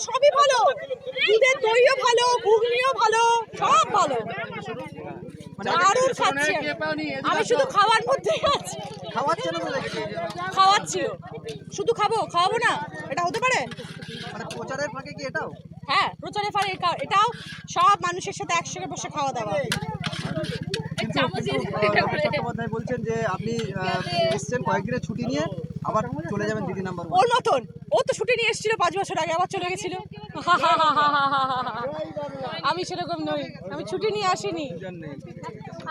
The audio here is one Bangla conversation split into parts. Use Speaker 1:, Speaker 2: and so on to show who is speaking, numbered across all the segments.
Speaker 1: সবই ভালো। দুধের দইও ভালো ঘুগনিও ভালো সব ভালো। দারুণ খাচ্ছে। আমি শুধু খাওয়ার মধ্যেই আছি।
Speaker 2: খাওয়াচ্ছে।
Speaker 1: শুধু খাব? খাওয়াবো না? এটা হতে পারে?
Speaker 2: মানে প্রচারের ফাঁকে কি এটাও?
Speaker 1: হ্যাঁ প্রচারের এটা- এটাও সব মানুষের সাথে একসঙ্গে বসে খাওয়া দাওয়া।
Speaker 2: চট্টোপাধ্যায় বলছেন যে আপনি এসছেন কয়েকদিনের ছুটি নিয়ে। আবার চলে যাবেন দিদি নাম্বার
Speaker 1: ওর মতন। ও তো ছুটি নিয়ে এসেছিল পাঁচ বছর আগে আবার চলে গেছিল। আমি সেরকম নই। আমি ছুটি নিয়ে আসিনি।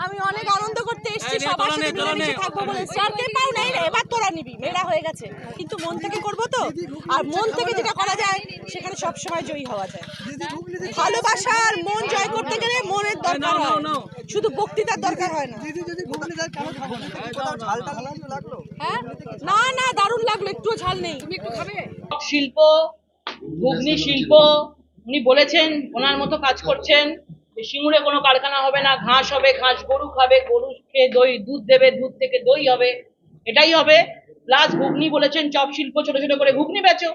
Speaker 1: আমি অনেক আনন্দ করতে এসেছি সবার সাথে মিলেমিশে থাকব বলে। কে পাও নেই রে, এবার তোরা নিবি। মেয়েরা হয়ে গেছে। কিন্তু মন থেকে করব তো। আর মন থেকে যেটা করা যায় সেখানে সব সময় জয়ী হওয়া যায়। ভালোবাসা আর মন জয় করতে গেলে মনের দরকার হয়। শুধু বক্তৃতার দরকার হয় না। হ্যাঁ? না না দারুণ লাগল একটুও ঝাল নেই। তুমি একটু খাবে?
Speaker 3: শিল্প ঘুগনি শিল্প উনি বলেছেন ওনার মতো কাজ করছেন যে সিঙ্গুরে কোনো কারখানা হবে না ঘাস হবে ঘাস গরু খাবে গরু খেয়ে দই দুধ দেবে দুধ থেকে দই হবে এটাই হবে। প্লাস ঘুগনি বলেছেন চপ শিল্প ছোট ছোট করে ঘুগনি বেচো।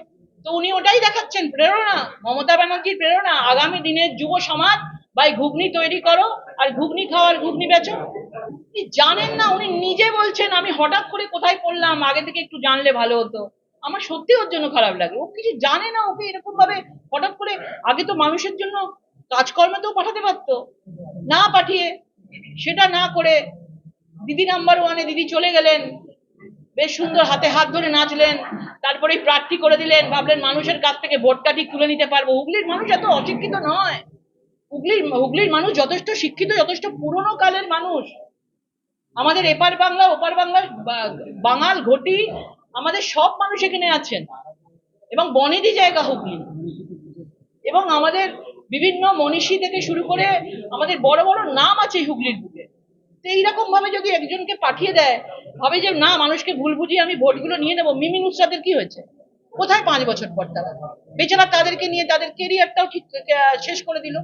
Speaker 3: তো উনি ওটাই দেখাচ্ছেন প্রেরণা। মমতা ব্যানার্জির প্রেরণা। আগামী দিনের যুব সমাজ ভাই, ঘুগনি তৈরি করো আর ঘুগনি খাওয়ার ঘুগনি বেচো। উনি জানেন না, উনি নিজে বলছেন, আমি হঠাৎ করে কোথায় পড়লাম, আগে থেকে একটু জানলে ভালো হতো। আমার সত্যি ওর জন্য খারাপ লাগে। ও কিছু জানে না, ওকে এরকম ভাবে হঠাৎ করে আগে তো মানুষের জন্য কাজকর্মেতেও পাঠাতে পারতো। না পাঠিয়ে, সেটা না করে দিদি নাম্বার ওয়ানে দিদি চলে গেলেন। বেশ সুন্দর হাতে হাত ধরে নাচলেন তারপরে প্রার্থী করে দিলেন, ভাবলেন মানুষের কাছ থেকে ভোটটা ঠিক তুলে নিতে পারব। হুগলির মানুষ এত অশিক্ষিত নয়। হুগলির হুগলির মানুষ যথেষ্ট শিক্ষিত, যথেষ্ট পুরনো কালের মানুষ। আমাদের এপার বাংলা, ওপার বাংলার বা- বাঙাল ঘটি আমাদের সব মানুষ এখানে আছেন। এবং বনেদি জায়গা হুগলি। এবং আমাদের বিভিন্ন মনীষী থেকে শুরু করে আমাদের বড় বড় নাম আছে হুগলির বুকে। তো এইরকম ভাবে যদি একজনকে পাঠিয়ে দেয়, ভাবে যে, না, মানুষকে ভুল বুঝিয়ে আমি ভোটগুলো নিয়ে নেব। মিমি নুসরাতের কি হয়েছে? কোথায় পাঁচ বছর পর তারা? বেচারা তাদেরকে নিয়ে, তাদের কেরিয়ারটাও ঠিক শেষ করে দিল।